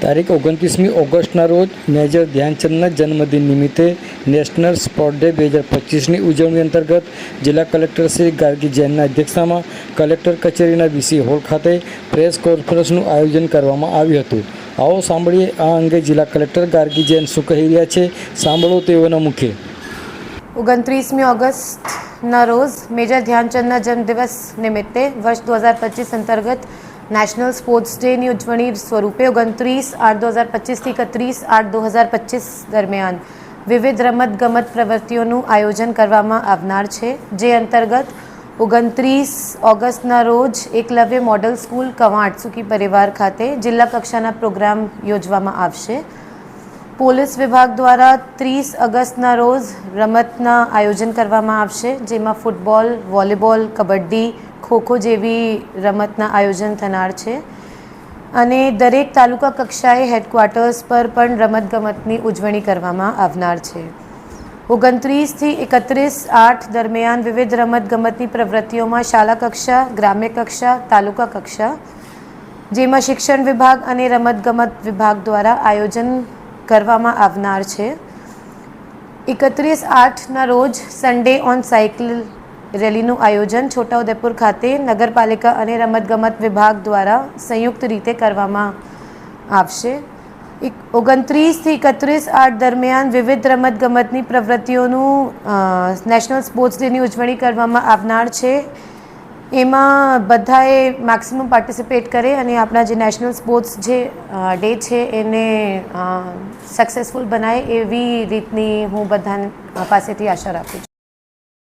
તારીખ ઓગણત્રીસમી ઓગસ્ટના રોજ મેજર ધ્યાનચંદના જન્મદિન નિમિત્તે નેશનલ સ્પોર્ટ ડે બે હજાર પચીસની ઉજવણી અંતર્ગત જિલ્લા કલેક્ટર શ્રી ગાર્ગી જૈનના અધ્યક્ષતામાં કલેક્ટર કચેરીના વીસી હોલ ખાતે પ્રેસ કોન્ફરન્સનું આયોજન કરવામાં આવ્યું હતું. આવો સાંભળીએ આ અંગે જિલ્લા કલેક્ટર ગાર્ગી જૈન શું કહી રહ્યા છે, સાંભળો તેઓના મુખે. ઓગણત્રીસમી ઓગસ્ટના રોજ મેજર ધ્યાનચંદના જન્મદિવસ નિમિત્તે વર્ષ દો હજાર પચીસ અંતર્ગત નેશનલ સ્પોર્ટ્સ ડેની ઉજવણી સ્વરૂપે ઓગણત્રીસ આઠ દો હજાર પચીસથી એકત્રીસ આઠ દો હજાર પચીસ દરમિયાન વિવિધ રમતગમત પ્રવૃત્તિઓનું આયોજન કરવામાં આવનાર છે. જે અંતર્ગત ઓગણત્રીસ ઓગસ્ટના રોજ એકલવ્ય મોડલ સ્કૂલ કવાંટ સુખી પરિવાર ખાતે જિલ્લા કક્ષાના પ્રોગ્રામ યોજવામાં આવશે. પોલીસ વિભાગ દ્વારા ત્રીસ ઓગસ્ટના રોજ રમતના આયોજન કરવામાં આવશે, જેમાં ફૂટબોલ, વોલીબોલ, કબડ્ડી, ખોખો જેવી રમતના આયોજન થનાર છે. અને દરેક તાલુકા કક્ષાએ હેડક્વાર્ટર્સ પર પણ રમતગમતની ઉજવણી કરવામાં આવનાર છે. ઓગણત્રીસથી એકત્રીસ આઠ દરમિયાન વિવિધ રમતગમતની પ્રવૃત્તિઓમાં શાળા કક્ષા, ગ્રામ્ય કક્ષા, તાલુકા કક્ષા, જેમાં શિક્ષણ વિભાગ અને રમતગમત વિભાગ દ્વારા આયોજન કરવામાં આવનાર છે. એકત્રીસ આઠના રોજ સન્ડે ઓન સાયકલ રેલીનું આયોજન છોટાઉદેપુર ખાતે નગરપાલિકા અને રમતગમત વિભાગ દ્વારા સંયુક્ત રીતે કરવામાં આવશે. એક ઓગણત્રીસથી એકત્રીસ આઠ દરમિયાન વિવિધ રમતગમતની પ્રવૃત્તિઓનું નેશનલ સ્પોર્ટ્સ ડેની ઉજવણી કરવામાં આવનાર છે. એમાં બધાએ મેક્સિમમ પાર્ટિસિપેટ કરે અને આપણા જે નેશનલ સ્પોર્ટ્સ જે ડે છે એને સક્સેસફુલ બનાવે એવી રીતની હું બધા પાસેથી આશા રાખું